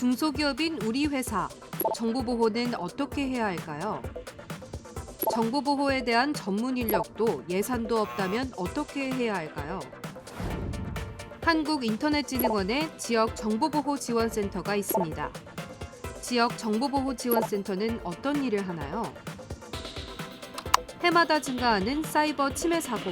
중소기업인 우리 회사 정보 보호는 어떻게 해야 할까요? 정보 보호에 대한 전문 인력도 예산도 없다면 어떻게 해야 할까요? 한국인터넷진흥원의 지역 정보보호 지원센터가 있습니다. 지역 정보보호 지원센터는 어떤 일을 하나요? 해마다 증가하는 사이버 침해 사고.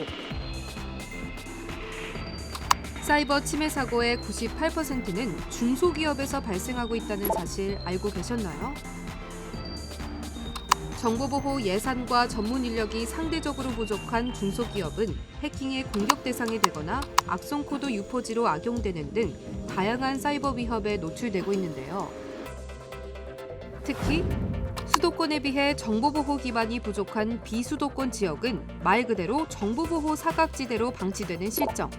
사이버 침해 사고의 98%는 중소기업에서 발생하고 있다는 사실 알고 계셨나요? 정보보호 예산과 전문 인력이 상대적으로 부족한 중소기업은 해킹의 공격 대상이 되거나 악성 코드 유포지로 악용되는 등 다양한 사이버 위협에 노출되고 있는데요. 특히 수도권에 비해 정보보호 기반이 부족한 비수도권 지역은 말 그대로 정보보호 사각지대로 방치되는 실정.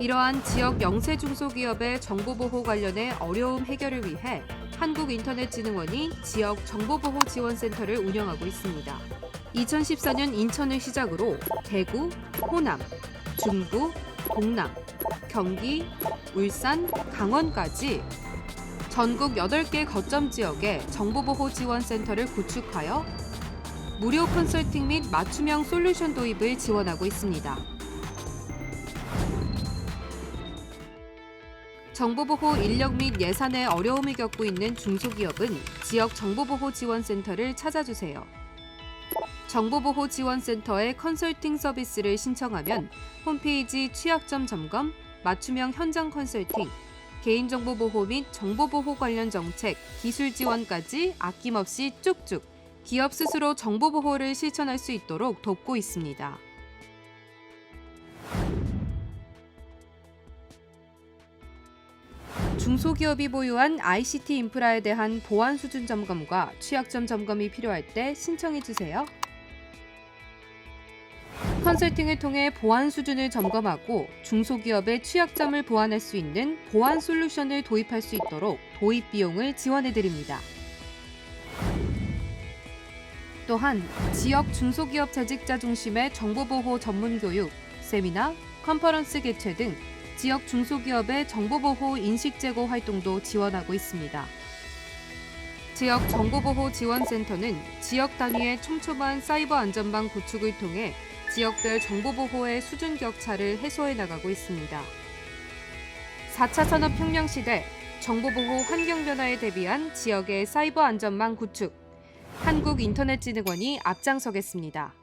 이러한 지역 영세 중소기업의 정보보호 관련의 어려움 해결을 위해 한국인터넷진흥원이 지역 정보보호 지원센터를 운영하고 있습니다. 2014년 인천을 시작으로 대구, 호남, 중구, 동남, 경기, 울산, 강원까지 전국 8개 거점 지역에 정보보호 지원센터를 구축하여 무료 컨설팅 및 맞춤형 솔루션 도입을 지원하고 있습니다. 정보보호 인력 및 예산에 어려움을 겪고 있는 중소기업은 지역 정보보호 지원센터를 찾아주세요. 정보보호 지원센터의 컨설팅 서비스를 신청하면 홈페이지 취약점 점검, 맞춤형 현장 컨설팅, 개인정보 보호 및 정보 보호 관련 정책, 기술 지원까지 아낌없이 쭉쭉 기업 스스로 정보 보호를 실천할 수 있도록 돕고 있습니다. 중소기업이 보유한 ICT 인프라에 대한 보안 수준 점검과 취약점 점검이 필요할 때 신청해 주세요. 컨설팅을 통해 보안 수준을 점검하고 중소기업의 취약점을 보완할 수 있는 보안 솔루션을 도입할 수 있도록 도입 비용을 지원해 드립니다. 또한 지역 중소기업 재직자 중심의 정보보호 전문 교육, 세미나, 컨퍼런스 개최 등 지역 중소기업의 정보보호 인식 제고 활동도 지원하고 있습니다. 지역 정보보호 지원센터는 지역 단위의 촘촘한 사이버 안전망 구축을 통해 지역별 정보보호의 수준 격차를 해소해 나가고 있습니다. 4차 산업혁명 시대 정보보호 환경 변화에 대비한 지역의 사이버 안전망 구축 한국인터넷진흥원이 앞장서겠습니다.